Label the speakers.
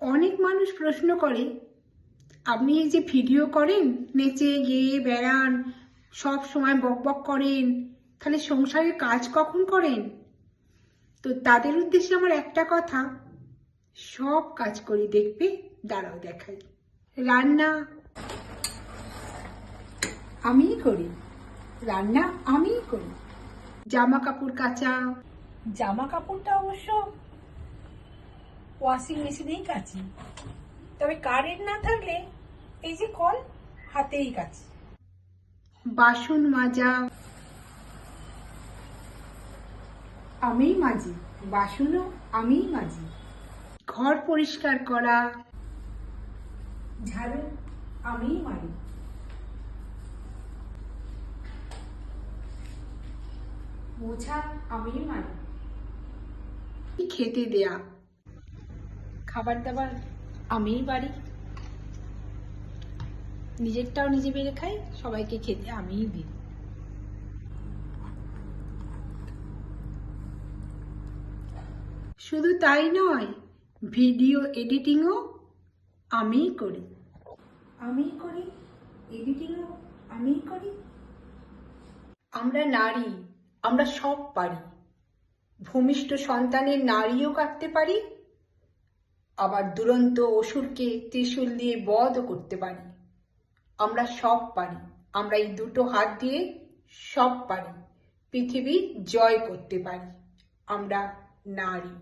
Speaker 1: অনেক মানুষ প্রশ্ন করে, আপনি এই যে ভিডিও করেন, নেচে গিয়ে বেড়ান, সব সময় বক বক করেন, তাহলে সংসারের কাজ কখন করেন? তো তাদের উদ্দেশ্যে আমার একটা কথা, সব কাজ করি দেখবে, দাঁড়াও দেখাই। রান্না আমিই করি, রান্না আমিই করি। জামা কাপড় কাচা।
Speaker 2: জামা কাপড়টা অবশ্য ওয়াশিং মেশিনেই কাচি। তবে কারেন্ট না থাকলে এই যে কল হাতেই কাচি।
Speaker 1: বাসন মাজা। আমিই মাজি, বাসনও আমিই মাজি। ঘর পরিষ্কার করা।
Speaker 2: ঝাড়ু আমিই মারি। মোছা আমিই মারি।
Speaker 1: খেতে দেয়া।
Speaker 2: খাবার দাবার আমিই বাড়ি নিজেরটাও নিজে বেড়ে খাই সবাইকে খেতে আমিই দিই।
Speaker 1: শুধু তাই নয় ভিডিও এডিটিংও আমিই করি।
Speaker 2: আমিই করি এডিটিংও আমিই করি।
Speaker 1: আমরা নারী আমরা সব পারি। ভূমিষ্ঠ সন্তানের নারীও কাটতে পারি। আবার দুরন্ত অসুরকে ত্রিশূল দিয়ে বধ করতে পারি। আমরা সব পারি। আমরা এই দুটো হাত দিয়ে সব পারি। পৃথিবী জয় করতে পারি। আমরা নারী।